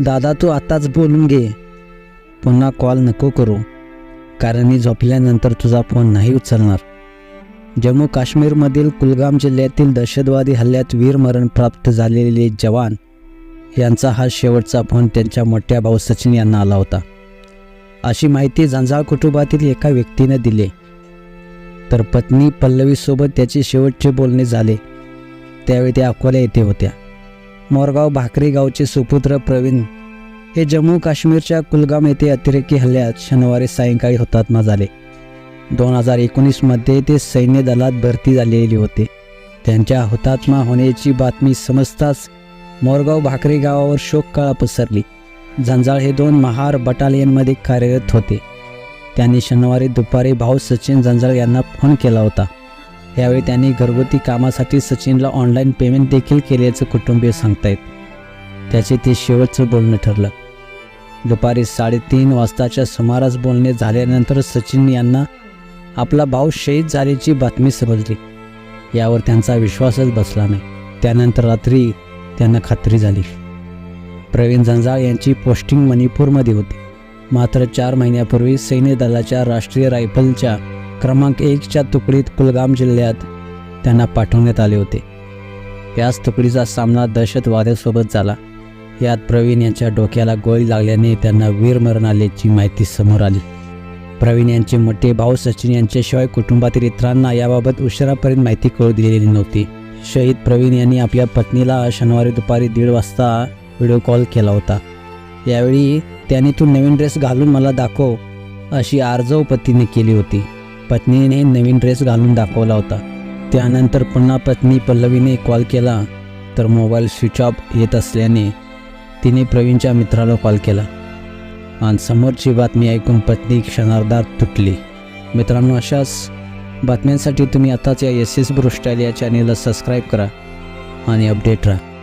दादा तू आताच बोलून घे. पुन्हा कॉल नको करू कारण मी झोपल्यानंतर तुझा फोन नाही उचलणार. जम्मू काश्मीरमधील कुलगाम जिल्ह्यातील दहशतवादी हल्ल्यात वीरमरण प्राप्त झालेले जवान यांचा हा शेवटचा फोन त्यांच्या मोठ्या भाऊ सचिन यांना आला होता. अशी माहिती जंजाळ कुटुंबातील एका व्यक्तीने दिली. तर पत्नी पल्लवीसोबत त्याचे शेवटचे बोलणे झाले. त्यावेळी त्या अकोला येथे होत्या. मोरगाव भाकरी गावचे सुपुत्र प्रवीण. हे जम्मू काश्मीरच्या कुलगाम येथे अतिरेकी हल्ल्यात शनिवारी सायंकाळी हुतात्मा झाले. दोन हजार एकोणीसमध्ये ते सैन्य दलात भरती झालेले होते. त्यांच्या हुतात्मा होण्याची बातमी समजताच मोरगाव भाकरी गावावर शोककाळा पसरली. झंजाळ हे दोन महार बटालियनमध्ये कार्यरत होते. त्यांनी शनिवारी दुपारी भाऊ सचिन झंजाळ यांना फोन केला होता. यावेळी त्यांनी घरगुती कामासाठी सचिनला ऑनलाईन पेमेंट देखील केल्याचं कुटुंबीय सांगतायत. त्याचे ते शेवटचं बोलणं ठरलं. दुपारी साडेतीन वाजताच्या सुमारास बोलणे झाल्यानंतर सचिन यांना आपला भाऊ शहीद झाल्याची बातमी समजली. यावर त्यांचा विश्वासच बसला नाही. त्यानंतर रात्री त्यांना खात्री झाली. प्रवीण झंजाळ यांची पोस्टिंग मणिपूरमध्ये होती. मात्र चार महिन्यापूर्वी सैन्य दलाच्या राष्ट्रीय रायफलच्या क्रमांक एकच्या तुकडीत कुलगाम जिल्ह्यात त्यांना पाठवण्यात आले होते. याच तुकडीचा सामना दहशतवाद्यासोबत झाला. यात प्रवीण यांच्या डोक्याला गोळी लागल्याने त्यांना वीरमरण आल्याची माहिती समोर आली. प्रवीण यांचे मोठे भाऊ सचिन यांच्याशिवाय कुटुंबातील इतरांना याबाबत उशिरापर्यंत माहिती कळू दिलेली नव्हती. शहीद प्रवीण यांनी आपल्या पत्नीला शनिवारी दुपारी दीड वाजता व्हिडिओ कॉल केला होता. यावेळी त्याने तू नवीन ड्रेस घालून मला दाखव अशी आर्जव पतीने केली होती. पत्नीने नवीन ड्रेस घालून दाखवला होता. त्यानंतर पुन्हा पत्नी पल्लवीने कॉल केला तर मोबाईल स्विच ऑफ येत असल्याने तिने प्रवीणच्या मित्राला कॉल केला. आणि समोरची बातमी ऐकून पत्नी क्षणार्धात तुटली. मित्रांनो अशाच बातम्यांसाठी तुम्ही आताच या एस एस ब्रुस्टाईल या चॅनेलला सबस्क्राईब करा आणि अपडेट राहा.